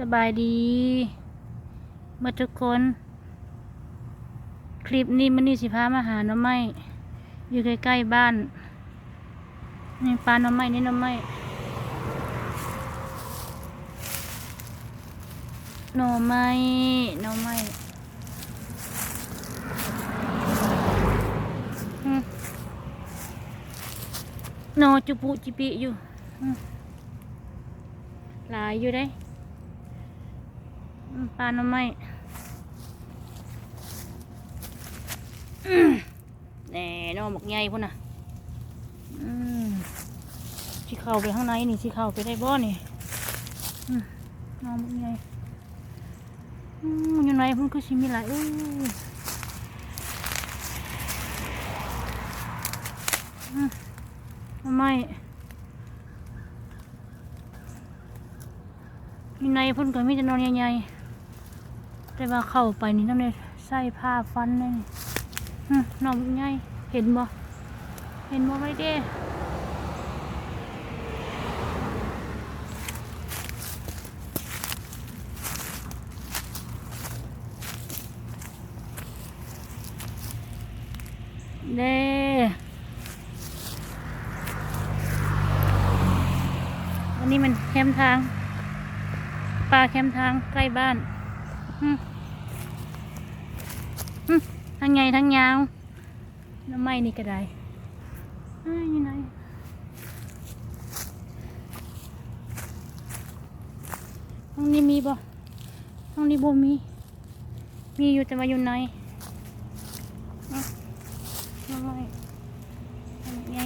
สบายดีมาทุกคน คลิปนี้มันนี่สิพามาหาน้ำไม้อยู่ใกล้ๆบ้านนี่ปลาน้ำไม้นี่น้ำไม้หน่อไม้หน่อไม้อืมหน่อจุปุจิปิอยู่ หลายอยู่ได้ ปลาหน้ำไม้แหน่นอหมกใหญ่พุ่นน่ะอืมสิเข้าไปข้างในนี่สิเข้าไปได้บ่นี่นอหมกใหญ่อยู่ไหนพุ่นก็สิมีหลายเอ้ยอืมทำไมอยู่ในพุ่นก็มีแต่นอนใหญ่ๆ แต่ว่าเข้าไปนี่ต้องได้ใส่ผ้าฟันเลยนี่อืมน้องไงเห็นบ่เห็นบ่ไว้เด้เด้อันนี้มันแคมทาง ปลาแคมทางใกล้บ้าน ทั้งใหญ่ทั้งยาวน้ำไม้นี่ก็ได้อ้ายอยู่ไหนห้องนี้มีบ่ห้องนี้บ่มี มีอยู่แต่ว่าอยู่ไหนน้ำไม้ไง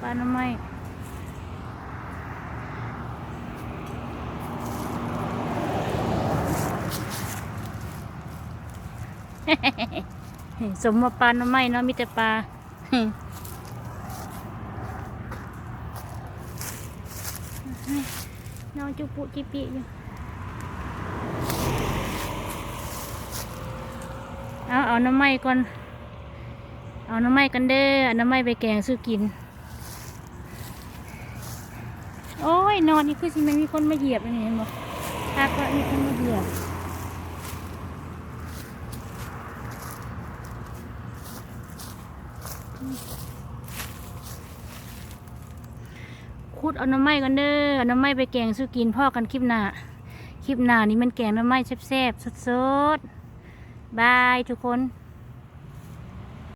ปลาน้ำไม้ สมว่าปลาน้ำไม้เนาะมีแต่ปลาน้องจุปุจิปิอยู่เอาเอาน้ำไม้ก่อน เอาน้ำไม้กันเด้อน้ำไม้ไปแกงซื้อกิน โอ้ยนอนนี่คือสิมันมีคนมาเหยียบอันนี้เห็นบ่ทักว่ามีคนมาเหยียบ ขุดเอาน้ำไม้กันเด้อเอาน้ำไม้ไปแกงสู้กินพ่อกันคลิปหน้า คลิปหน้านี้มันแกงน้ำไม้แซ่บๆสดๆบายทุกคน